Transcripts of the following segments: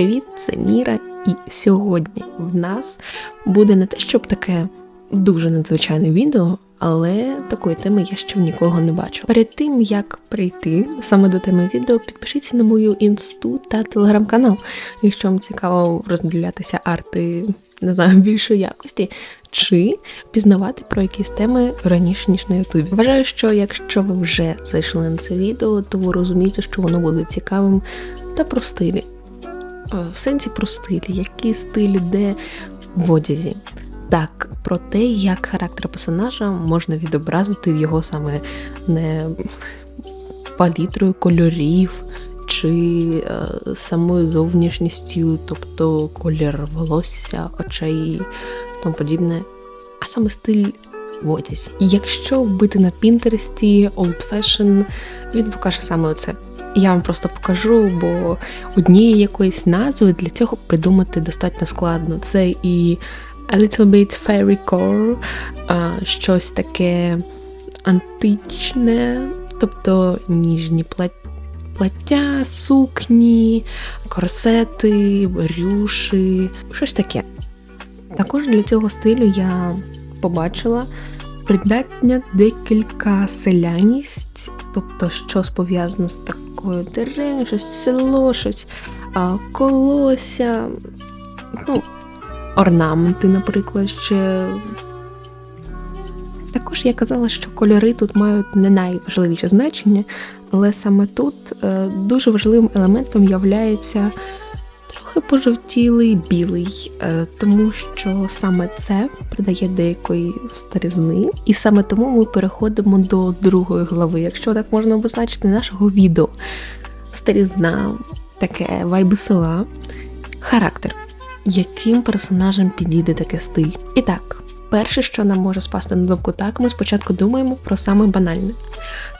Привіт, це Міра, і сьогодні в нас буде не те, щоб таке дуже надзвичайне відео, але такої теми я ще нікого не бачу. Перед тим як прийти саме до теми відео, підпишіться на мою інсту та телеграм-канал, якщо вам цікаво розділятися арти, не знаю, більшої якості. Чи пізнавати про якісь теми раніше ніж на Ютубі. Вважаю, що якщо ви вже зайшли на це відео, то ви розумієте, що воно буде цікавим та про стилі. Е, в сенсі про стилі, який стиль йде в одязі. Так, про те, як характер персонажа можна відобразити в його саме не палітрою кольорів чи е, самою зовнішністю, тобто колір волосся, очей тому подібне, а саме стиль в одязі. Якщо вбити на Пінтересті Old Fashion, він покаже саме оце. Я вам просто покажу, бо однієї якоїсь назви для цього придумати достатньо складно. Це і a little bit fairy core, щось таке античне, тобто ніжні плаття, сукні, корсети, рюші, щось таке. Також для цього стилю я побачила придатня декілька селяність, тобто щось пов'язано з такою деревню, щось село, щось колося, ну, орнаменти, наприклад, ще. Також я казала, що кольори тут мають не найважливіше значення, але саме тут е, дуже важливим елементом являється трохи пожовтілий білий, е, тому що саме це придає деякої старизни, і саме тому ми переходимо до другої глави, якщо так можна обозначити, нашого відео. Старізна, таке вайби села, характер, яким персонажем підійде таке стиль. І так. Перше, що нам може спасти на думку так, ми спочатку думаємо про саме банальне.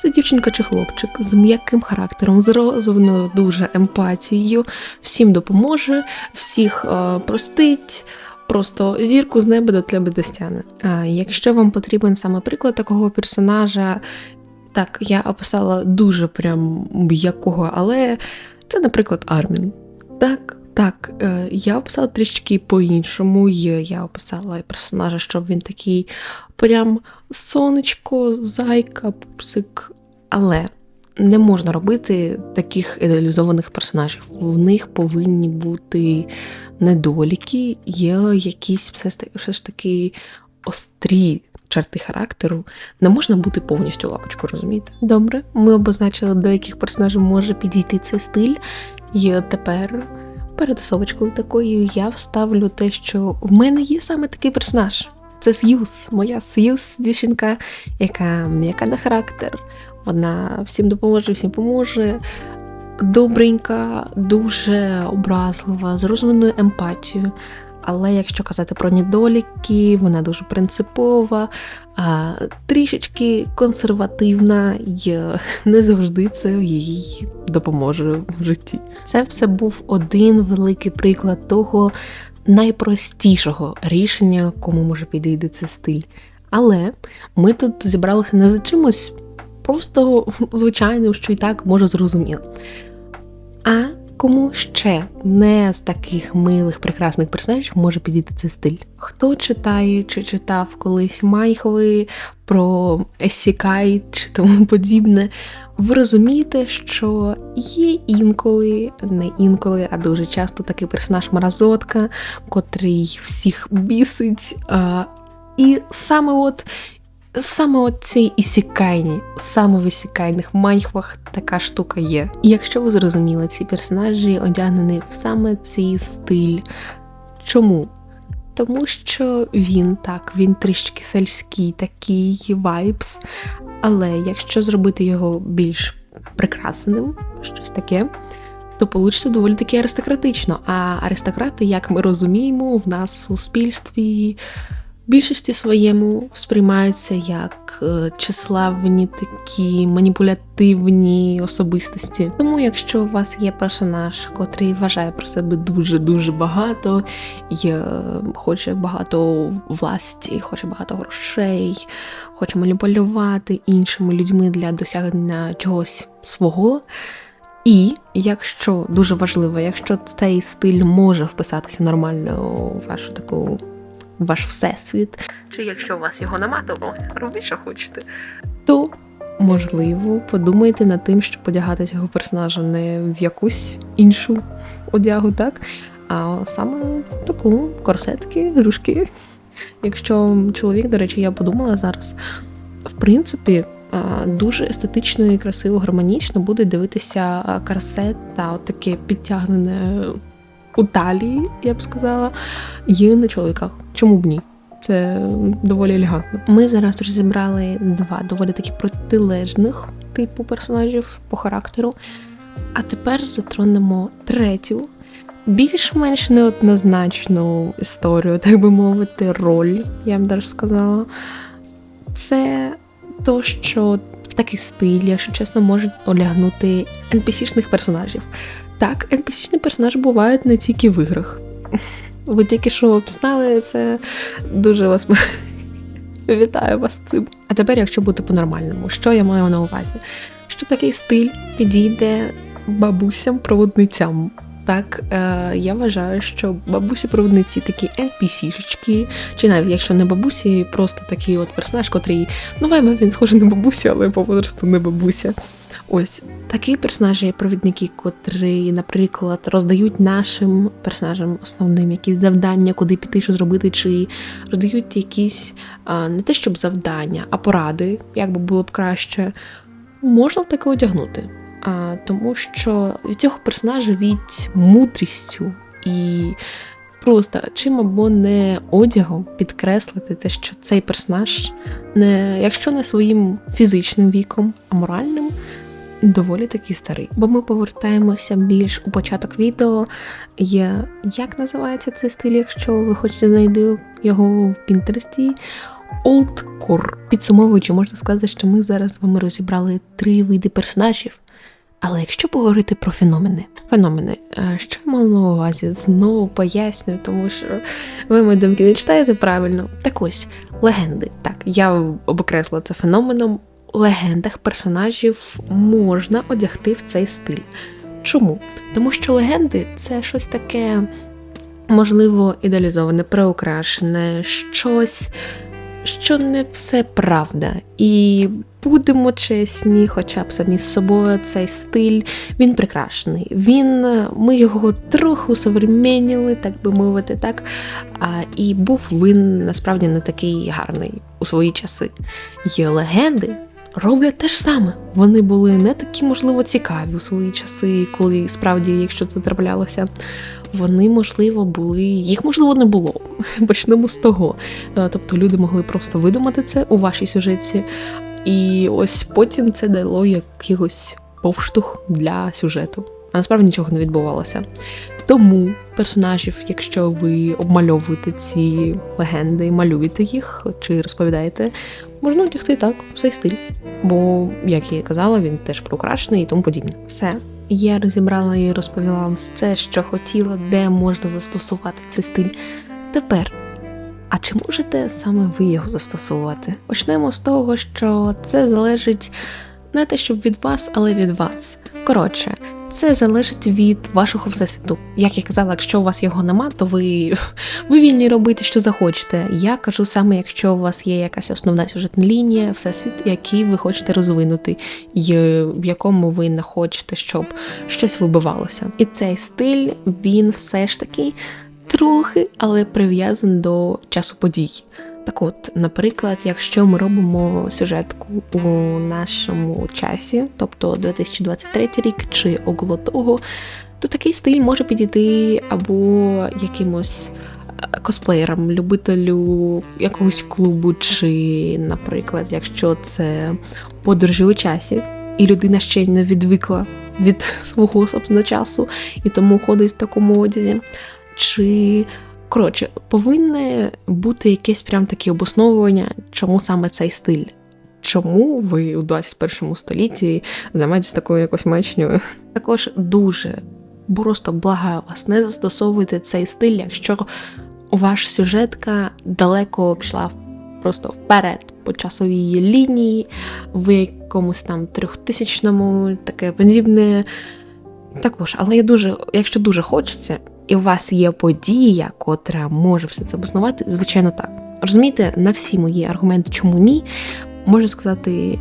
Це дівчинка чи хлопчик з м'яким характером, з розвиненою дуже емпатією, всім допоможе, всіх е, простить, просто зірку з неба до тебе достяне. А якщо вам потрібен саме приклад такого персонажа, так, я описала дуже прям м'якого, але це, наприклад, Армін. Так, так, е, я описала трішки по-іншому. Я описала персонажа, щоб він такий прям сонечко, зайка, пупсик. Але не можна робити таких ідеалізованих персонажів. В них повинні бути недоліки, є якісь все ж таки острі. Черти характеру не можна бути повністю лапочку, розумієте? Добре, ми обозначили, до яких персонажів може підійти цей стиль, і тепер передосовочкою такою я вставлю те, що в мене є саме такий персонаж. Це Сьюз, моя Сьюз дівчинка, яка м'яка на характер. Вона всім допоможе, всім поможе. Добренька, дуже образлива, з розумною емпатією. Але якщо казати про недоліки, вона дуже принципова, а, трішечки консервативна і не завжди це їй допоможе в житті. Це все був один великий приклад того найпростішого рішення, кому може підійти цей стиль. Але ми тут зібралися не за чимось просто звичайним, що і так може зрозуміло. Кому ще не з таких милих, прекрасних персонажів може підійти цей стиль? Хто читає чи читав колись Майхови про Есікай чи тому подібне? Ви розумієте, що є інколи, не інколи, а дуже часто такий персонаж Маразотка, котрий всіх бісить. А, І саме от Саме цій ісікайні, саме в ісікайних маньхвах така штука є. І якщо ви зрозуміли, ці персонажі одягнені в саме цей стиль. Чому? Тому що він так, він трішки сельський, такий вайбс. Але якщо зробити його більш прекрасним, щось таке, то вийде доволі таки аристократично. А аристократи, як ми розуміємо, в нас в суспільстві більшості своєму сприймаються як е, числавні такі маніпулятивні особистості. Тому, якщо у вас є персонаж, котрий вважає про себе дуже-дуже багато, і е, хоче багато власті, хоче багато грошей, хоче маніпулювати іншими людьми для досягнення чогось свого. І якщо дуже важливо, якщо цей стиль може вписатися нормально у вашу таку ваш всесвіт, чи якщо у вас його нема, то робіть, що хочете, то можливо подумайте над тим, щоб одягати цього персонажа не в якусь іншу одягу, так? А саме таку корсетки, рушки. Якщо чоловік, до речі, я подумала зараз, в принципі дуже естетично і красиво, гармонічно буде дивитися корсет та таке підтягнене у талії, я б сказала, є на чоловіках. Чому б ні? Це доволі елегантно. Ми зараз розібрали два доволі такі протилежних типу персонажів по характеру. А тепер затронемо третю, більш-менш неоднозначну історію, так би мовити, роль, я б даже сказала. Це то, що в такий стиль, якщо чесно, можуть олягнути NPC-шних персонажів. Так, NPC-шні персонажі бувають не тільки в іграх. Ви тільки що обзнали, це дуже вас вітаю вас цим. А тепер, якщо бути по-нормальному, що я маю на увазі? Що такий стиль підійде бабусям-проводницям? Так, е, я вважаю, що бабусі-проводниці такі NPC-шечки, чи навіть якщо не бабусі, просто такий от персонаж, котрий, ну вайма він схожий на бабусю, але по возрасту не бабуся. Ось такі персонажі-провідники, котрі, наприклад, роздають нашим персонажам основним якісь завдання, куди піти, що зробити, чи роздають якісь не те, щоб завдання, а поради, як би було б краще, можна таке одягнути а, тому що від цього персонажа від мудрістю і просто чим або не одягом підкреслити те, що цей персонаж, не якщо не своїм фізичним віком, а моральним. Доволі таки старий, бо ми повертаємося більш у початок відео. Є як називається цей стиль, якщо ви хочете знайти його в Пінтересті. Олдкор. Підсумовуючи, можна сказати, що ми зараз з вами розібрали три види персонажів, але якщо поговорити про феномени, феномени, е, що я мала на увазі? Знову пояснюю, тому що ви мої думки не читаєте правильно. Так ось легенди. Так, я обокреслила це феноменом. Легендах персонажів можна одягти в цей стиль. Чому? Тому що легенди це щось таке, можливо, ідеалізоване, приукрашене, щось що не все правда, і будемо чесні, хоча б самі з собою цей стиль він прикрашений. Він ми його трохи усовременіли, так би мовити, так. А, І був він насправді не такий гарний у свої часи. Є легенди. Роблять те ж саме. Вони були не такі, можливо, цікаві у свої часи, коли справді, якщо це траплялося, вони, можливо, були, їх, можливо, не було. Почнемо з того. Е, тобто люди могли просто видумати це у вашій сюжеті, і ось потім це дало якийсь повштух для сюжету. А насправді нічого не відбувалося. Тому персонажів, якщо ви обмальовуєте ці легенди, малюєте їх чи розповідаєте, можна одягти так, в цей стиль. Бо, як я і казала, він теж прокрашений і тому подібне. Все. Я розібрала і розповіла вам все, що хотіла, де можна застосувати цей стиль. Тепер. А чи можете саме ви його застосовувати? Почнемо з того, що це залежить не те, щоб від вас, але від вас. Коротше, це залежить від вашого всесвіту. Як я казала, якщо у вас його нема, то ви ви вільні робити, що захочете. Я кажу саме, якщо у вас є якась основна сюжетна лінія, всесвіт, який ви хочете розвинути, і в якому ви не хочете, щоб щось вибивалося. І цей стиль він все ж таки трохи, але прив'язаний до часу подій. Так от, наприклад, якщо ми робимо сюжетку у нашому часі, тобто 2023 рік чи около того, то такий стиль може підійти або якимось е, косплеєрам, любителю якогось клубу, чи, наприклад, якщо це подорожі у часі, і людина ще не відвикла від свого собственного часу і тому ходить в такому одязі. Чи Коротше, повинне бути якесь прям таке обосновування, чому саме цей стиль. Чому ви у 21 столітті займаєтесь такою якось мечньою? Також дуже просто благаю вас, не застосовуйте цей стиль, якщо ваша сюжетка далеко пішла просто вперед по часовій лінії, в якомусь там трьохтисячному таке подібне Також, але я дуже, якщо дуже хочеться, і у вас є подія, котра може все це обоснувати, звичайно, так. Розумієте, на всі мої аргументи, чому ні, можу сказати.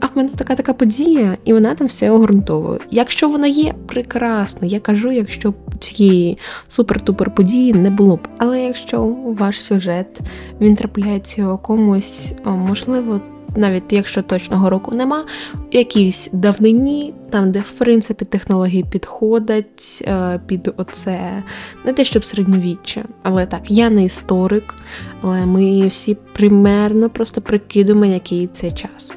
А в мене така така подія, і вона там все обґрунтовує. Якщо вона є, прекрасно. Я кажу, якщо цієї супер-тупер події не було б. Але якщо ваш сюжет він трапляється комусь, можливо, навіть якщо точного року нема, якійсь давнині, там, де в принципі технології підходять е, під оце, не те, щоб середньовіччя, але так, я не історик, але ми всі примерно просто прикидуємо, який це час.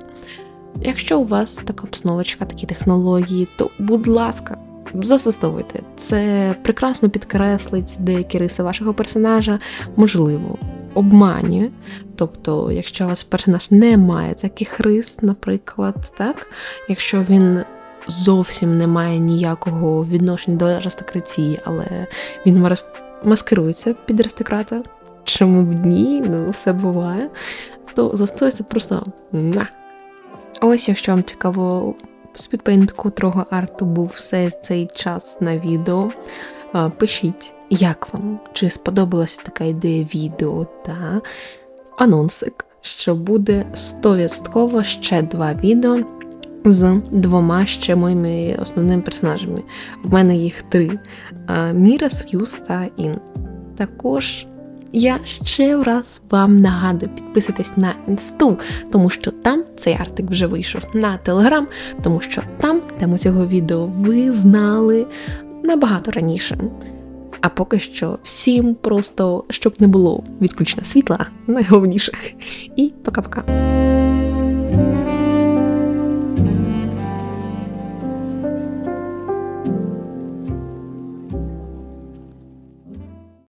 Якщо у вас така обстановочка, такі технології, то будь ласка, застосовуйте. Це прекрасно підкреслить деякі риси вашого персонажа, можливо, обманює. Тобто, якщо у вас персонаж не має таких рис, наприклад, так, якщо він зовсім не має ніякого відношення до аристократії, але він маскирується під аристократа, чому б ні, ну все буває, то застосуйте просто на. Ось, якщо вам цікаво, спідпейнт котрого арту був все цей час на відео. Пишіть, як вам, чи сподобалася така ідея відео та анонсик, що буде 100% ще два відео з двома ще моїми основними персонажами. В мене їх три: Міра, Сьюз та Ін. Також я ще раз вам нагадую, підписуйтесь на інсту, тому що там цей артик вже вийшов на телеграм, тому що там тему цього відео ви знали набагато раніше. А поки що всім просто щоб не було відключення світла, найголовніше. І пока-пока.